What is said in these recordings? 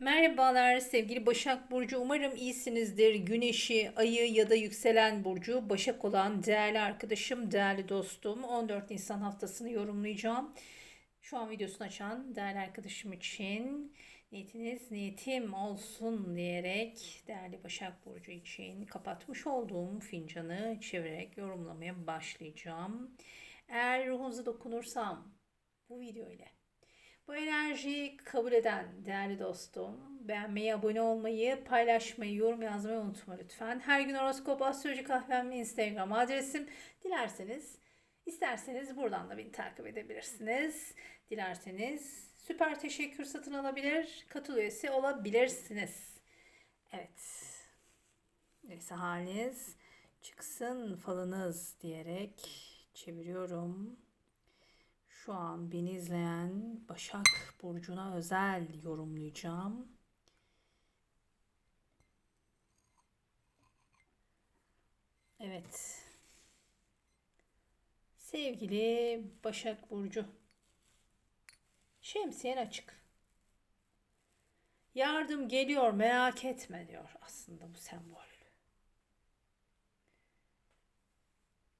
Merhabalar sevgili Başak Burcu. Umarım iyisinizdir. Güneşi, ayı ya da yükselen burcu Başak olan değerli arkadaşım, değerli dostum. 14 Nisan haftasını yorumlayacağım. Şu an videosunu açan değerli arkadaşım için niyetiniz niyetim olsun diyerek değerli Başak Burcu için kapatmış olduğum fincanı çevirerek yorumlamaya başlayacağım. Eğer ruhunuza dokunursam bu video ile bu enerjiyi kabul eden değerli dostum, beğenmeyi, abone olmayı, paylaşmayı, yorum yazmayı unutma lütfen. Her gün horoskop, astroloji kahvem Instagram adresim. Dilerseniz, isterseniz buradan da beni takip edebilirsiniz. Dilerseniz süper teşekkür satın alabilir, katıl üyesi olabilirsiniz. Evet. Neyse haliniz çıksın falınız diyerek çeviriyorum. Şu an beni izleyen Başak Burcu'na özel yorumlayacağım. Evet. Sevgili Başak Burcu. Şemsiyen açık. Yardım geliyor merak etme diyor aslında bu sembol.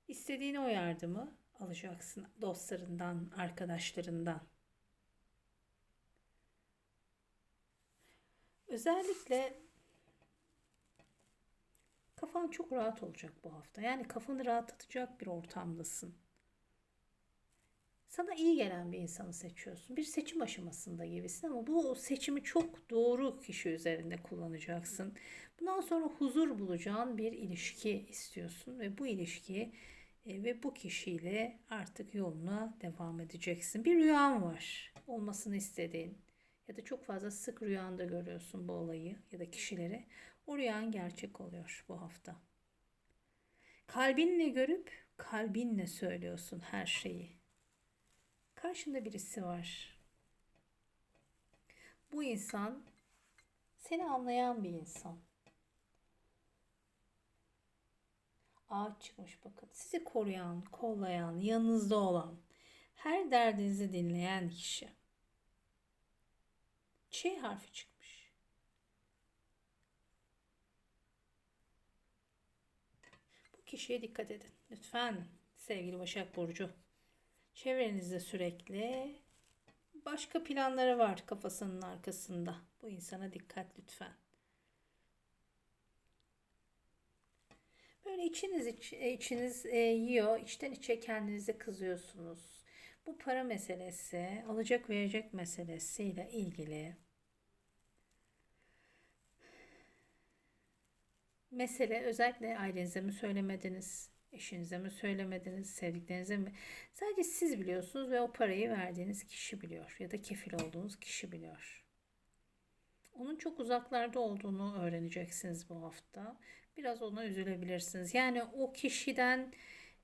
İstediğin o yardımı alacaksın dostlarından, arkadaşlarından. Özellikle kafan çok rahat olacak bu hafta. Yani kafanı rahatlatacak bir ortamdasın. Sana iyi gelen bir insanı seçiyorsun. Bir seçim aşamasında gibisin ama bu seçimi çok doğru kişi üzerinde kullanacaksın. Bundan sonra huzur bulacağın bir ilişki istiyorsun ve bu ilişkiyi e, ve bu kişiyle artık yoluna devam edeceksin. Bir rüyan var. Olmasını istediğin ya da çok fazla sık rüyanda görüyorsun bu olayı ya da kişileri. O rüyan gerçek oluyor bu hafta. Kalbinle görüp kalbinle söylüyorsun her şeyi. Karşında birisi var. Bu insan seni anlayan bir insan. Ağaç çıkmış bakın. Sizi koruyan, kollayan, yanınızda olan, her derdinizi dinleyen kişi. Ç harfi çıkmış. Bu kişiye dikkat edin. Lütfen sevgili Başak Burcu. Çevrenizde sürekli başka planları var kafasının arkasında. Bu insana dikkat lütfen. Böyle içiniz iç, içiniz e, yiyor, içten içe kendinize kızıyorsunuz. Bu para meselesi, alacak verecek meselesiyle ilgili mesele özellikle ailenize mi söylemediniz, eşinize mi söylemediniz, sevdiklerinize mi? Sadece siz biliyorsunuz ve o parayı verdiğiniz kişi biliyor ya da kefil olduğunuz kişi biliyor. Onun çok uzaklarda olduğunu öğreneceksiniz bu hafta biraz ona üzülebilirsiniz. Yani o kişiden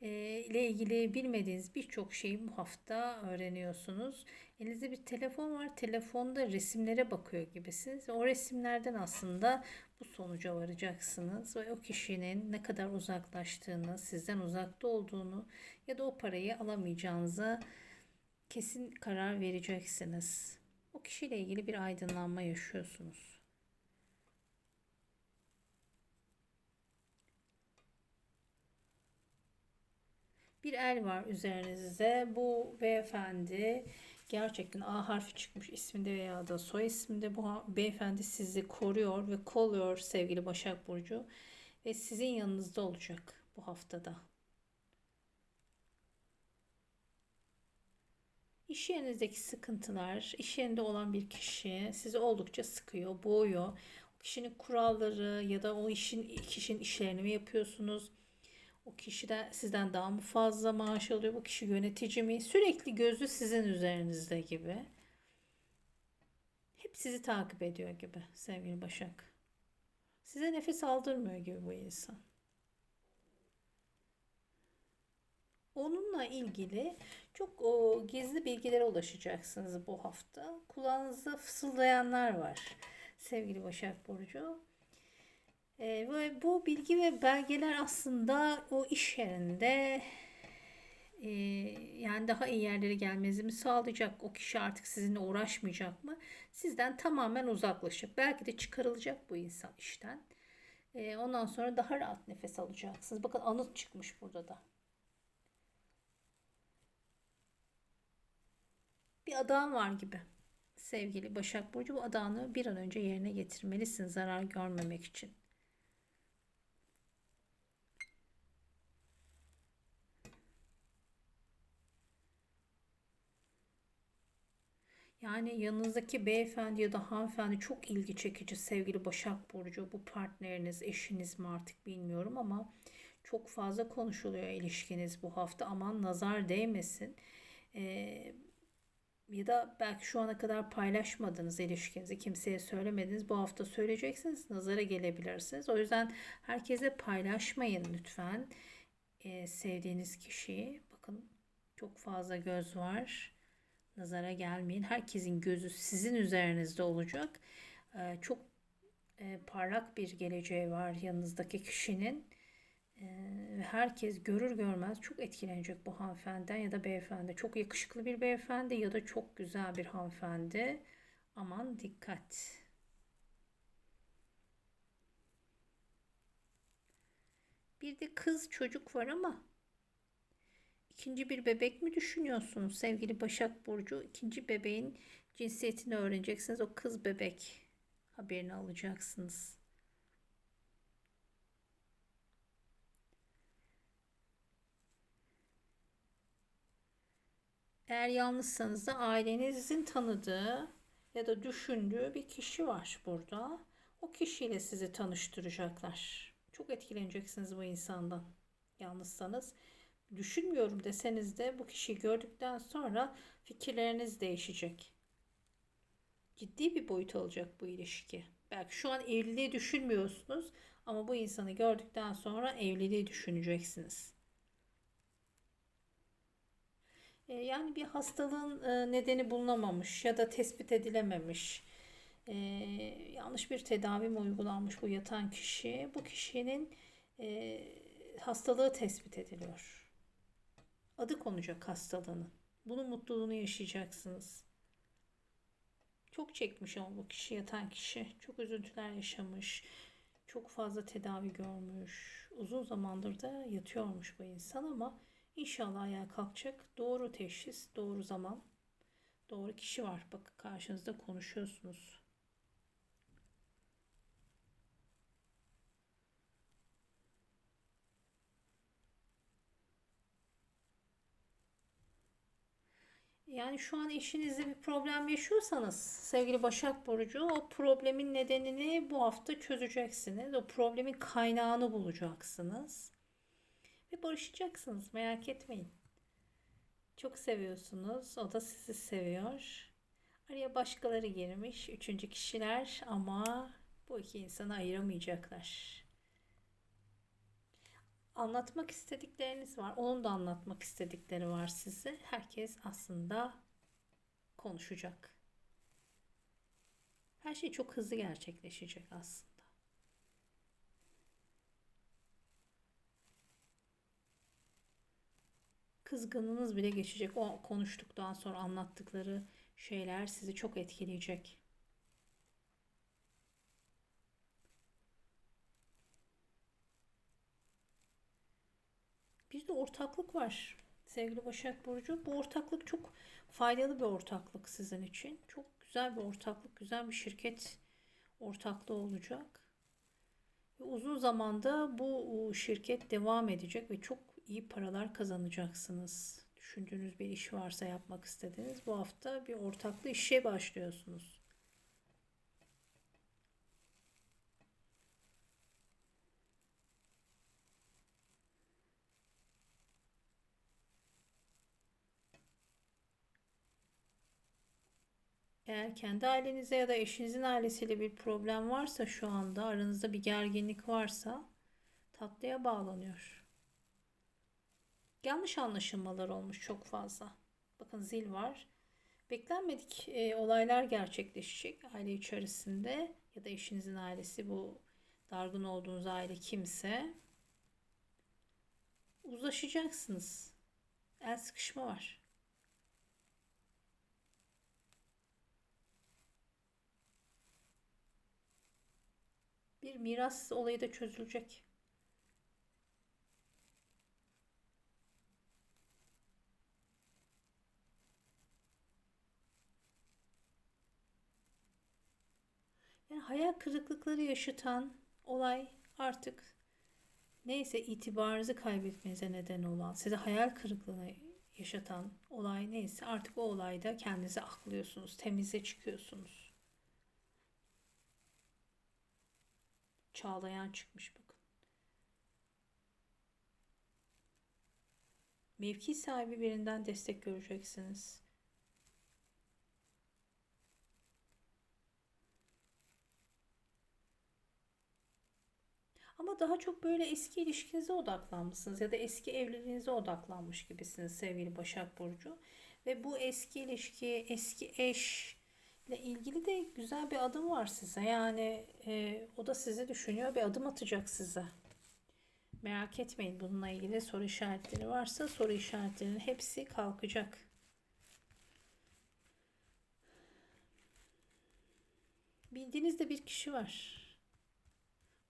e, ile ilgili bilmediğiniz birçok şeyi bu hafta öğreniyorsunuz. Elinizde bir telefon var. Telefonda resimlere bakıyor gibisiniz. O resimlerden aslında bu sonuca varacaksınız ve o kişinin ne kadar uzaklaştığını, sizden uzakta olduğunu ya da o parayı alamayacağınıza kesin karar vereceksiniz. O kişiyle ilgili bir aydınlanma yaşıyorsunuz. Bir el var üzerinizde. Bu beyefendi gerçekten A harfi çıkmış isminde veya da soy isminde bu beyefendi sizi koruyor ve kolluyor sevgili Başak Burcu. Ve sizin yanınızda olacak bu haftada. İş yerinizdeki sıkıntılar, iş yerinde olan bir kişi sizi oldukça sıkıyor, boğuyor. O kişinin kuralları ya da o işin kişinin işlerini mi yapıyorsunuz? O kişi de sizden daha mı fazla maaş alıyor? Bu kişi yönetici mi? Sürekli gözü sizin üzerinizde gibi. Hep sizi takip ediyor gibi sevgili Başak. Size nefes aldırmıyor gibi bu insan. Onunla ilgili çok o, gizli bilgilere ulaşacaksınız bu hafta. Kulağınızda fısıldayanlar var sevgili Başak Burcu. E, ve bu bilgi ve belgeler aslında o iş yerinde e, yani daha iyi yerlere gelmenizi sağlayacak? O kişi artık sizinle uğraşmayacak mı? Sizden tamamen uzaklaşacak. Belki de çıkarılacak bu insan işten. E, ondan sonra daha rahat nefes alacaksınız. Bakın anıt çıkmış burada da. Bir adağın var gibi. Sevgili Başak Burcu bu adağını bir an önce yerine getirmelisin zarar görmemek için. Yani yanınızdaki beyefendi ya da hanımefendi çok ilgi çekici sevgili Başak Burcu. Bu partneriniz, eşiniz mi artık bilmiyorum ama çok fazla konuşuluyor ilişkiniz bu hafta. Aman nazar değmesin. Ee, ya da belki şu ana kadar paylaşmadınız ilişkinizi, kimseye söylemediniz. Bu hafta söyleyeceksiniz, nazara gelebilirsiniz. O yüzden herkese paylaşmayın lütfen. Ee, sevdiğiniz kişiyi. Bakın çok fazla göz var. Nazara gelmeyin. Herkesin gözü sizin üzerinizde olacak. Ee, çok e, parlak bir geleceği var yanınızdaki kişinin. Ee, herkes görür görmez çok etkilenecek bu hanımefendiden ya da beyefendi. Çok yakışıklı bir beyefendi ya da çok güzel bir hanımefendi. Aman dikkat. Bir de kız çocuk var ama ikinci bir bebek mi düşünüyorsunuz sevgili Başak Burcu? İkinci bebeğin cinsiyetini öğreneceksiniz. O kız bebek haberini alacaksınız. Eğer yalnızsanız da ailenizin tanıdığı ya da düşündüğü bir kişi var burada. O kişiyle sizi tanıştıracaklar. Çok etkileneceksiniz bu insandan. Yalnızsanız düşünmüyorum deseniz de bu kişiyi gördükten sonra fikirleriniz değişecek. Ciddi bir boyut alacak bu ilişki. Belki şu an evliliği düşünmüyorsunuz ama bu insanı gördükten sonra evliliği düşüneceksiniz. E, yani bir hastalığın e, nedeni bulunamamış ya da tespit edilememiş. E, yanlış bir tedavi mi uygulanmış bu yatan kişi? Bu kişinin hastalığı tespit ediliyor. Adı konacak hastalığının. Bunun mutluluğunu yaşayacaksınız. Çok çekmiş ama bu kişi yatan kişi. Çok üzüntüler yaşamış. Çok fazla tedavi görmüş. Uzun zamandır da yatıyormuş bu insan ama İnşallah ayağa kalkacak. Doğru teşhis, doğru zaman, doğru kişi var. Bakın karşınızda konuşuyorsunuz. Yani şu an eşinizle bir problem yaşıyorsanız sevgili Başak Burcu o problemin nedenini bu hafta çözeceksiniz. O problemin kaynağını bulacaksınız. Ve barışacaksınız merak etmeyin. Çok seviyorsunuz. O da sizi seviyor. Araya başkaları girmiş. Üçüncü kişiler ama bu iki insanı ayıramayacaklar. Anlatmak istedikleriniz var. Onun da anlatmak istedikleri var size. Herkes aslında konuşacak. Her şey çok hızlı gerçekleşecek aslında. kızgınlığınız bile geçecek. O konuştuktan sonra anlattıkları şeyler sizi çok etkileyecek. Bir de ortaklık var. Sevgili Başak Burcu. Bu ortaklık çok faydalı bir ortaklık sizin için. Çok güzel bir ortaklık, güzel bir şirket ortaklığı olacak. Ve uzun zamanda bu şirket devam edecek ve çok iyi paralar kazanacaksınız. Düşündüğünüz bir iş varsa yapmak istediğiniz bu hafta bir ortaklı işe başlıyorsunuz. Eğer kendi ailenize ya da eşinizin ailesiyle bir problem varsa şu anda aranızda bir gerginlik varsa tatlıya bağlanıyor. Yanlış anlaşılmalar olmuş çok fazla. Bakın zil var. Beklenmedik e, olaylar gerçekleşecek aile içerisinde ya da eşinizin ailesi bu dargın olduğunuz aile kimse uzlaşacaksınız. El sıkışma var. Bir miras olayı da çözülecek. Yani hayal kırıklıkları yaşatan olay artık neyse itibarınızı kaybetmenize neden olan, size hayal kırıklığını yaşatan olay neyse artık o olayda kendinizi aklıyorsunuz, temize çıkıyorsunuz. Çağlayan çıkmış bakın. Mevki sahibi birinden destek göreceksiniz. Ama daha çok böyle eski ilişkinize odaklanmışsınız ya da eski evliliğinize odaklanmış gibisiniz sevgili Başak Burcu. Ve bu eski ilişki, eski eş ile ilgili de güzel bir adım var size. Yani e, o da sizi düşünüyor bir adım atacak size. Merak etmeyin bununla ilgili soru işaretleri varsa soru işaretlerinin hepsi kalkacak. Bildiğinizde bir kişi var.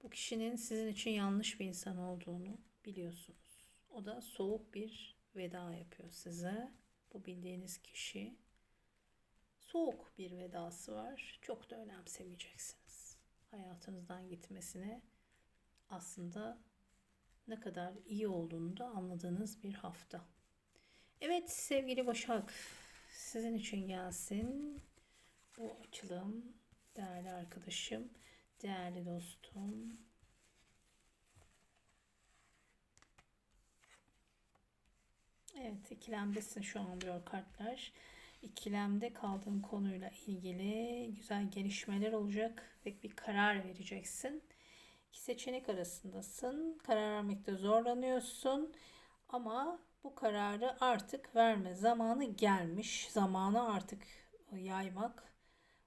Bu kişinin sizin için yanlış bir insan olduğunu biliyorsunuz. O da soğuk bir veda yapıyor size. Bu bildiğiniz kişi soğuk bir vedası var. Çok da önemsemeyeceksiniz. Hayatınızdan gitmesine aslında ne kadar iyi olduğunu da anladığınız bir hafta. Evet sevgili Başak sizin için gelsin bu açılım değerli arkadaşım. Değerli dostum. Evet ikilemdesin şu an diyor kartlar. İkilemde kaldığın konuyla ilgili güzel gelişmeler olacak ve bir karar vereceksin. İki seçenek arasındasın. Karar vermekte zorlanıyorsun. Ama bu kararı artık verme zamanı gelmiş. Zamanı artık yaymak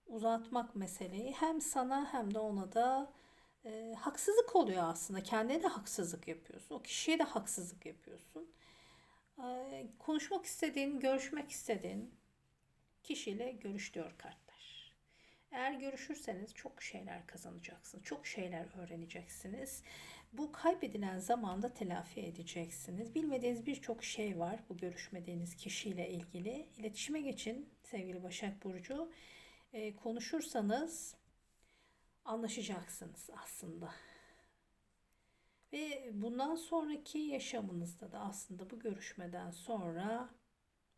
uzatmak meseleyi hem sana hem de ona da e, haksızlık oluyor aslında. Kendine de haksızlık yapıyorsun. O kişiye de haksızlık yapıyorsun. E, konuşmak istediğin, görüşmek istediğin kişiyle görüş diyor kartlar. Eğer görüşürseniz çok şeyler kazanacaksınız. Çok şeyler öğreneceksiniz. Bu kaybedilen zamanda telafi edeceksiniz. Bilmediğiniz birçok şey var bu görüşmediğiniz kişiyle ilgili. İletişime geçin sevgili Başak Burcu e, konuşursanız anlaşacaksınız aslında. Ve bundan sonraki yaşamınızda da aslında bu görüşmeden sonra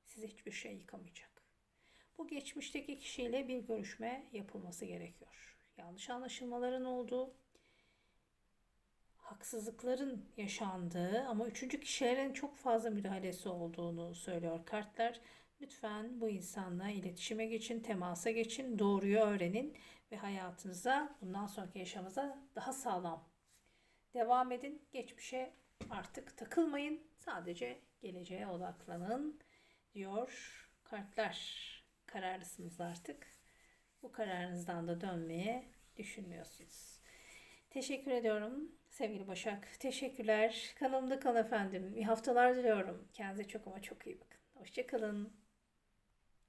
size hiçbir şey yıkamayacak. Bu geçmişteki kişiyle bir görüşme yapılması gerekiyor. Yanlış anlaşılmaların olduğu, haksızlıkların yaşandığı ama üçüncü kişilerin çok fazla müdahalesi olduğunu söylüyor kartlar. Lütfen bu insanla iletişime geçin, temasa geçin, doğruyu öğrenin ve hayatınıza, bundan sonraki yaşamınıza daha sağlam devam edin. Geçmişe artık takılmayın. Sadece geleceğe odaklanın diyor kartlar. Kararlısınız artık. Bu kararınızdan da dönmeye düşünmüyorsunuz. Teşekkür ediyorum sevgili Başak. Teşekkürler. Kanalımda kalın efendim. İyi haftalar diliyorum. Kendinize çok ama çok iyi bakın. Hoşçakalın.